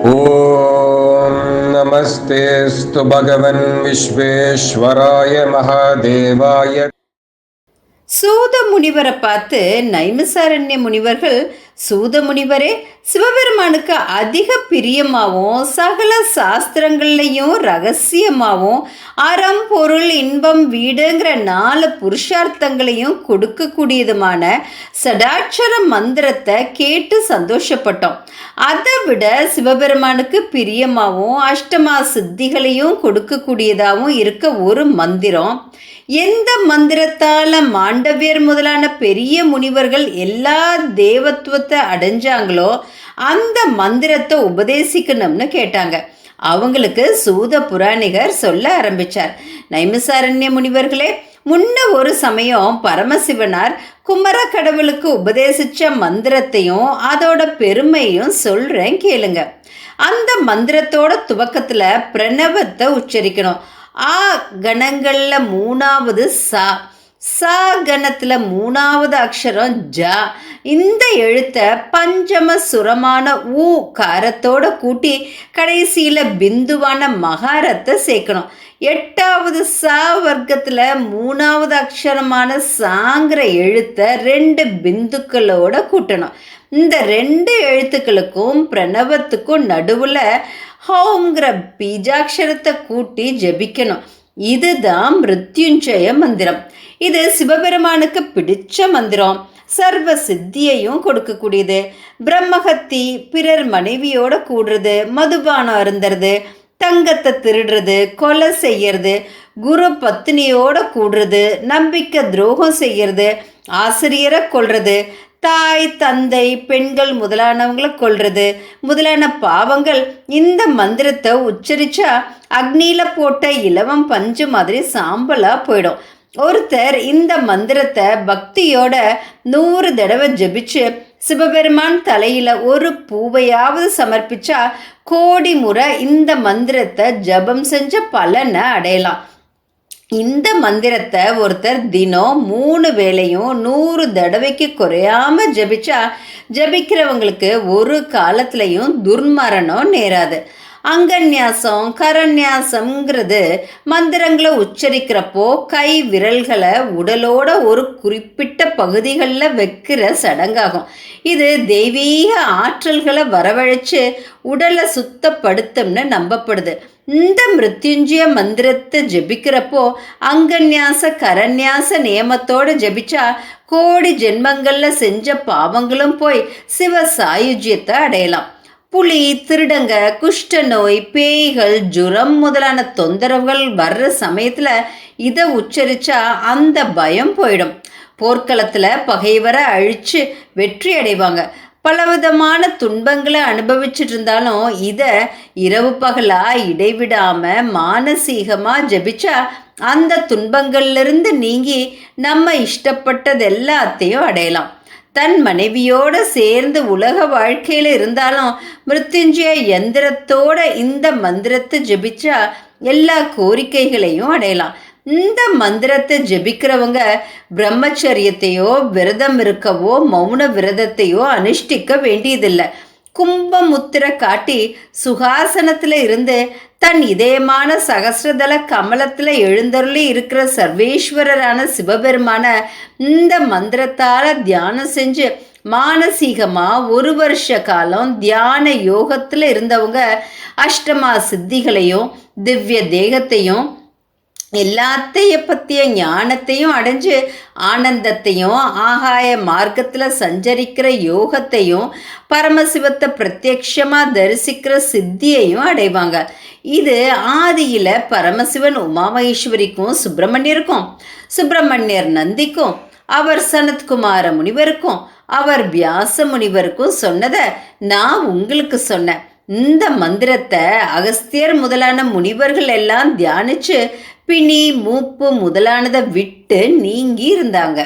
ॐ नमस्तेऽस्तु भगवन् विश्वेश्वराय महादेवाय சூத முனிவரை பார்த்து நைமிசாரண்ய முனிவர்கள் சூத முனிவரே சிவபெருமானுக்கு அதிக பிரியமாகவும் சகல சாஸ்திரங்கள்லையும் ரகசியமாகவும் அறம் பொருள் இன்பம் வீடுங்கிற நாலு புருஷார்த்தங்களையும் கொடுக்கக்கூடியதுமான சடாட்சர மந்திரத்தை கேட்டு சந்தோஷப்பட்டோம். அதை விட சிவபெருமானுக்கு பிரியமாகவும் அஷ்டமா சித்திகளையும் கொடுக்கக்கூடியதாகவும் இருக்க ஒரு மந்திரம். எந்த மந்திரத்தால் மாண்டவியர் முதலான பெரிய முனிவர்கள் எல்லா தேவத்துவத்தை அடைஞ்சாங்களோ அந்த மந்திரத்தை உபதேசிக்கணும்னு கேட்டாங்க. அவங்களுக்கு சூத புராணிகர் சொல்ல ஆரம்பிச்சார். நைமிசாரண்ய முனிவர்களே முன்ன ஒரு சமயம் பரமசிவனார் குமர கடவுளுக்கு உபதேசிச்ச மந்திரத்தையும் அதோட பெருமையும் சொல்றேன் கேளுங்க. அந்த மந்திரத்தோட துவக்கத்துல பிரணவத்தை உச்சரிக்கணும். ஆ கணங்கள்ல மூணாவது சா சா கணத்தில் மூணாவது அக்ஷரம் ஜ. இந்த எழுத்தை பஞ்சம சுரமான ஊ காரத்தோட கூட்டி கடைசியில் பிந்துவான மகாரத்தை சேர்க்கணும். எட்டாவது சா வர்க்கத்தில் மூணாவது அக்ஷரமான சாங்கிற எழுத்தை ரெண்டு பிந்துக்களோட கூட்டணும். இந்த ரெண்டு எழுத்துக்களுக்கும் பிரணவத்துக்கும் நடுவில் ஹோங்கிற பீஜாட்சரத்தை கூட்டி ஜெபிக்கணும். இதுதான் மிருத்யுஞ்சய மந்திரம். இது சிவபெருமானுக்கு பிடிச்ச மந்திரம். சர்வ சித்தியையும் கொடுக்கக்கூடியது. பிரம்மஹத்தி பிறர் மனைவியோட கூடுறது மதுபானம் அருந்துறது தங்கத்தை திருடுறது கொலை செய்யறது குரு பத்தினியோட கூடுறது நம்பிக்கை துரோகம் செய்யறது ஆசிரியரை கொல்றது தாய் தந்தை பெண்கள் முதலானவங்களை கொல்றது முதலான பாவங்கள். இந்த மந்திரத்தை உச்சரிச்சா அக்னியில போட்ட இலவம் பஞ்சு மாதிரி சாம்பலா போயிடும். ஒருத்தர் இந்த மந்திரத்தை பக்தியோட நூறு தடவை ஜபிச்சு சிவபெருமான் தலையில ஒரு பூவையாவது சமர்ப்பிச்சா கோடி முறை இந்த மந்திரத்தை ஜபம் செஞ்ச பலனை அடையலாம். இந்த மந்திரத்தை ஒருத்தர் தினம் மூணு வேளையும் நூறு தடவைக்கு குறையாம ஜபிச்சா ஜபிக்கிறவங்களுக்கு ஒரு காலத்துலையும் துர்மரணம் நேராது. அங்கன்யாசம் கரநியாசம்ங்கிறது மந்திரங்களை உச்சரிக்கிறப்போ கை விரல்களை உடலோட ஒரு குறிப்பிட்ட பகுதிகளில் வைக்கிற சடங்காகும். இது தெய்வீக ஆற்றல்களை வரவழைச்சு உடலை சுத்தப்படுத்தும்னு நம்பப்படுது. இந்த மிருத்யுஞ்சய மந்திரத்தை ஜெபிக்கிறப்போ அங்கன்யாச கரன்யாச நியமத்தோடு ஜெபிச்சா கோடி ஜென்மங்களில் செஞ்ச பாவங்களும் போய் சிவ சாயுஜ்யத்தை அடையலாம். புலி திருடங்க குஷ்ட நோய் பேய்கள் ஜுரம் முதலான தொந்தரவுகள் வர்ற சமயத்தில் இதை உச்சரிச்சா அந்த பயம் போயிடும். போர்க்களத்தில் பகைவரை அழித்து வெற்றி அடைவாங்க. பலவிதமான துன்பங்களை அனுபவிச்சுட்டு இருந்தாலும் இதை இரவு பகலா இடைவிடாமல் மானசீகமாக ஜபிச்சா அந்த துன்பங்கள்லேருந்து நீங்கி நம்ம இஷ்டப்பட்டது எல்லாத்தையும் அடையலாம். தன் மனைவியோட சேர்ந்து உலக வாழ்க்கையில் இருந்தாலும் மிருத்யுஞ்சய எந்திரத்தோட இந்த மந்திரத்தை ஜெபிச்சா எல்லா கோரிக்கைகளையும் அடையலாம். இந்த மந்திரத்தை ஜெபிக்கிறவங்க பிரம்மச்சரியத்தையோ விரதம் இருக்கவோ மௌன விரதத்தையோ அனுஷ்டிக்க வேண்டியதில்லை. கும்பமுத்திர காட்டி சுகாசனத்தில் இருந்து தன் இதயமான சகசிரதல கமலத்தில் எழுந்தருளி இருக்கிற சர்வேஸ்வரரான சிவபெருமான இந்த மந்திரத்தால் தியானம் செஞ்சு மானசீகமாக ஒரு வருஷ காலம் தியான யோகத்தில் இருந்தவங்க அஷ்டமா சித்திகளையும் திவ்ய தேகத்தையும் எல்லாத்தைய பற்றிய ஞானத்தையும் அடைஞ்சு ஆனந்தத்தையும் ஆகாய மார்க்கத்தில் சஞ்சரிக்கிற யோகத்தையும் பரமசிவத்தை பிரத்யக்ஷமாக தரிசிக்கிற சித்தியையும் அடைவாங்க. இது ஆதியில் பரமசிவன் உமாமகேஸ்வரிக்கும் சுப்பிரமணியருக்கும் சுப்பிரமணியர் நந்திக்கும் அவர் சனத்குமார முனிவருக்கும் அவர் வியாச முனிவருக்கும் சொன்னதை நான் உங்களுக்கு சொன்னேன். இந்த மந்திரத்தை அகஸ்தியர் முதலான முனிவர்கள் எல்லாம் தியானிச்சு பிணி மூப்பு முதலானதை விட்டு நீங்கி இருந்தாங்க